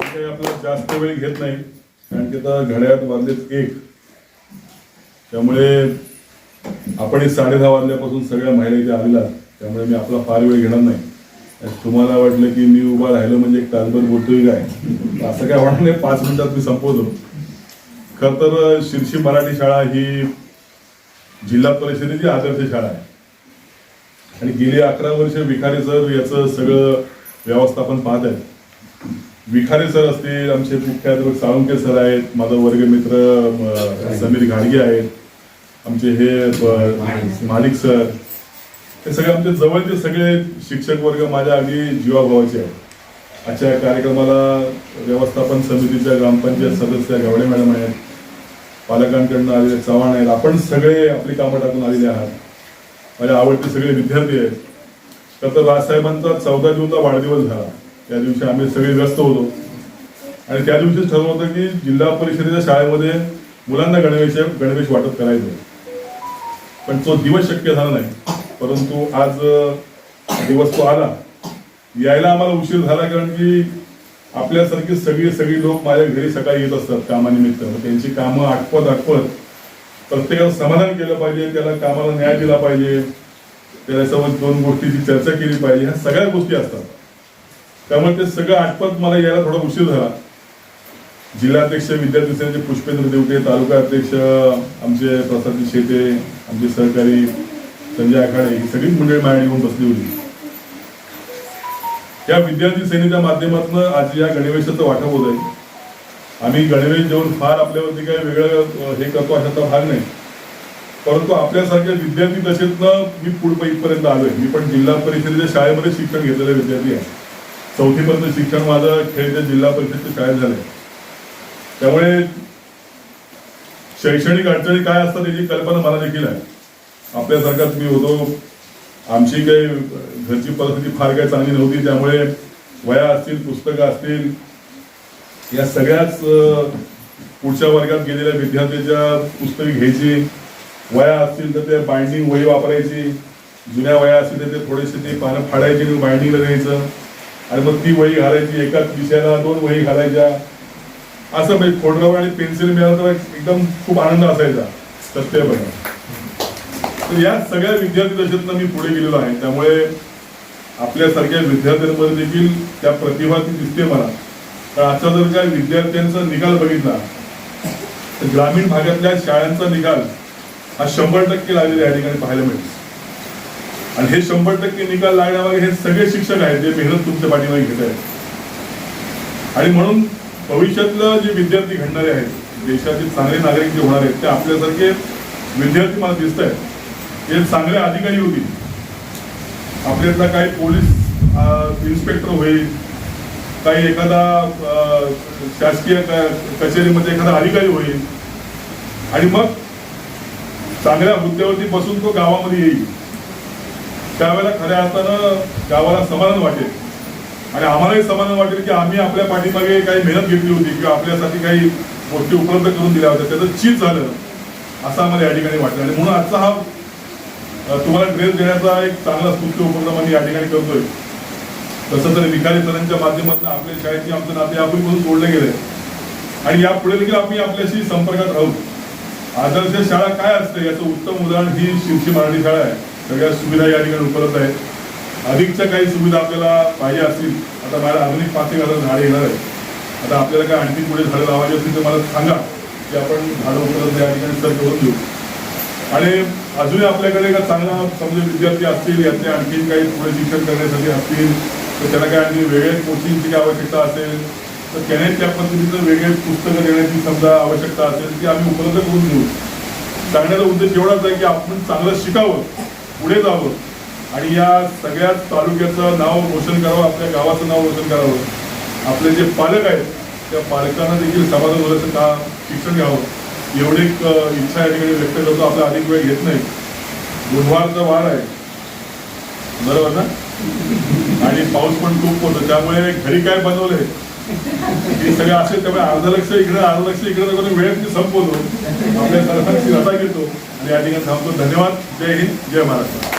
आपला जास्त वेळ घेत नाही कारण की आता घड्याळात वाजलेत एक. त्यामुळे आपण साडे दहा वाजल्यापासून सगळ्या महिला इथे आलेल्या त्यामुळे मी आपला फार वेळ घेणार नाही. तुम्हाला वाटलं की मी उभा राहिलो म्हणजे एक तासभर बोलतोय काय? असं काय होणार नाही पाच मिनिटात मी संपवतो. खर तर शिर्शी मराठी शाळा ही जिल्हा परिषदेची आदर्श शाळा आहे. आणि गेली अकरा वर्ष विखारी सर याचं सगळं व्यवस्थापन पाहत आहेत. विखारे सर असतील आमचे मुख्याध्यापक साळुंके सर आहेत माझा वर्गमित्र समीर घाडगे आहेत आमचे हे मालिक सर. हे सगळे आमचे जवळचे सगळे शिक्षक वर्ग माझ्या अगदी जीवाभावाचे आहेत. आजच्या कार्यक्रमाला व्यवस्थापन समितीच्या ग्रामपंचायत सदस्य गवडे मॅडम आहेत पालकांकडनं आलेले चव्हाण आहेत आपण सगळे आपली कामं टाकून आलेले आहात. माझ्या आवडते सगळे विद्यार्थी आहेत. तर तर राजसाहेबांचा चौदा जूनचा वाढदिवस झाला. त्या दिवशी आम्ही सगळे व्यस्त होतो. आणि त्या दिवशीच ठरवलं होतं की जिल्हा परिषदेच्या शाळेमध्ये मुलांना गणवेश गणवेश वाटप करायचं. पण तो दिवस शक्य झाला नाही. परंतु आज दिवस तो आला. यायला आम्हाला उशीर झाला कारण की आपल्यासारखी सगळी सगळी लोक माझ्या घरी सकाळी येत असतात कामानिमित्त. मग त्यांची कामं आटपत आटपत प्रत्येकाला समाधान केलं पाहिजे त्याला कामाला न्याय दिला पाहिजे त्याच्यासोबत दोन गोष्टीची चर्चा केली पाहिजे. ह्या सगळ्या गोष्टी असतात. त्यामुळे ते सगळं आटपत मला यायला थोडा उशीर झाला. जिल्हाध्यक्ष विद्यार्थी सेनेचे पुष्पेंद्र देवटे तालुका अध्यक्ष आमचे प्रसाद शेटे आमचे सहकारी संजय आखाडे ही सगळी मंडळी माझ्या येऊन बसली होती. या विद्यार्थी सेनेच्या माध्यमातून आज या गणवेशाचं वाटप होत आहे आम्ही गणवेश देऊन फार आपल्यावरती काही वेगळं हे करतो अशाचा भाग नाही. परंतु आपल्यासारख्या विद्यार्थी दशेतनं मी पुढे इथपर्यंत आलोय. मी पण जिल्हा परिषदेच्या शाळेमध्ये शिक्षण घेतलेले विद्यार्थी आहे. चौथीपर्यंत शिक्षण माझं खेळच्या जिल्हा परिषदेच्या शाळेत झालंय. त्यामुळे शैक्षणिक अडचणी काय असतात याची कल्पना मला देखील आहे. आपल्यासारखाच मी होतो. आमची काही घरची परिस्थिती फार काही चांगली नव्हती. त्यामुळे वया असतील पुस्तकं असतील या सगळ्याच पुढच्या वर्गात गेलेल्या विद्यार्थ्याच्या पुस्तके घ्यायची. वया असतील तर ते बाइंडिंग वही वापरायची. जुन्या वया असतील तर ते थोडेसे ते पानं फाडायची आणि बाइंडिंगला द्यायचं. आणि मग ती वही घालायची एकाच विषयाला दोन वही घालायच्या. असं म्हणजे खोडरव आणि पेन्सिल मिळालं तर एकदम खूप आनंद असायचा. सत्यपणे तर या सगळ्या विद्यार्थी दशेतनं मी पुढे गेलेलो आहे. त्यामुळे आपल्यासारख्या विद्यार्थ्यांमध्ये देखील त्या प्रतिभा ती दिसते मला. तर आता जर काय विद्यार्थ्यांचा निकाल बघितला तर ग्रामीण भागातल्या शाळांचा निकाल हा शंभर टक्के लागलेला या ठिकाणी पाहायला मिळतो आणि हे शंभर टक्के निकाल लागण्यामागे हे सगळे शिक्षक आहेत जे मेहनत तुमच्या पाठीमागे घेत आहेत. आणि म्हणून भविष्यातलं जे विद्यार्थी घडणारे आहेत देशातील चांगले नागरिक जे होणार आहेत ते आपल्यासारखे विद्यार्थी मला दिसत आहेत हे चांगले अधिकारी होतील. आपल्यातला काही पोलीस इन्स्पेक्टर होईल काही एखादा शासकीय कचेरीमध्ये एखादा अधिकारी होईल. आणि मग चांगल्या हुद्द्यावरती बसून तो गावामध्ये येईल. त्यावेळेला खऱ्या अर्थानं गावाला समाधान वाटेल. आणि आम्हालाही समाधान वाटेल की आम्ही आपल्या पाठीमागे काही मेहनत घेतली होती किंवा आपल्यासाठी काही गोष्टी उपलब्ध करून दिल्या होत्या. त्याचं चीज झालं असं आम्हाला या ठिकाणी वाटलं. आणि म्हणून आजचा हा तुम्हाला ड्रेस देण्याचा एक चांगला स्तुत्य उपक्रम आम्ही या ठिकाणी करतोय. तसं तर विकारी सरांच्या माध्यमातून आपल्या शाळेची आमचं नाते म्हणून जोडले गेले. आणि यापुढे देखील आम्ही आपल्याशी संपर्कात राहू. आदर्श शाळा काय असते याचं उत्तम उदाहरण ही शिवशी मराठी शाळा आहे. सगळ्या सुविधा या ठिकाणी उपलब्ध आहेत. अधिकच्या काही सुविधा आपल्याला पाहिजे असतील आता मला आधुनिक पाच एक हजार झाडे येणार आहेत. आता आपल्याला काय आणखी पुढे झाडं लावायची असतील तर मला सांगा की आपण झाडं उपलब्ध या ठिकाणी सर करून देऊ. आणि अजूनही आपल्याकडे का चांगला समजा विद्यार्थी असतील यातले आणखी काही पुढे शिक्षण करण्यासाठी असतील तर त्याला काय आणखी वेगळे कोचिंगची काय आवश्यकता असेल तर त्याने त्या पद्धतीचं वेगळे पुस्तकं देण्याची समजा आवश्यकता असेल ती आम्ही उपलब्ध करून देऊ. सांगण्याचा उद्देश एवढाच आहे की आपण चांगलं शिकावं. पुढे जावं आणि या सगळ्या तालुक्याचं नाव रोशन करावं आपल्या गावाचं नाव रोशन करावं. आपले जे पालक आहेत त्या पालकांना देखील समाधान होण्याचं का शिक्षण घ्यावं? एवढी एक इच्छा या ठिकाणी व्यक्त करतो. आपला अधिक वेळ घेत नाही. बुधवारचा वार आहे. बरोबर ना? आणि पाऊस पण खूप होतो त्यामुळे घरी काय बनवलंय? हे सगळं असेल त्यामुळे अर्ध लक्ष इकडे अर्ध लक्ष इकडे वेळेत मी संपवतो. आपल्या सरकारची रजा घेतो. या ठिकाणी थांबतो. धन्यवाद. जय हिंद. जय महाराष्ट्र.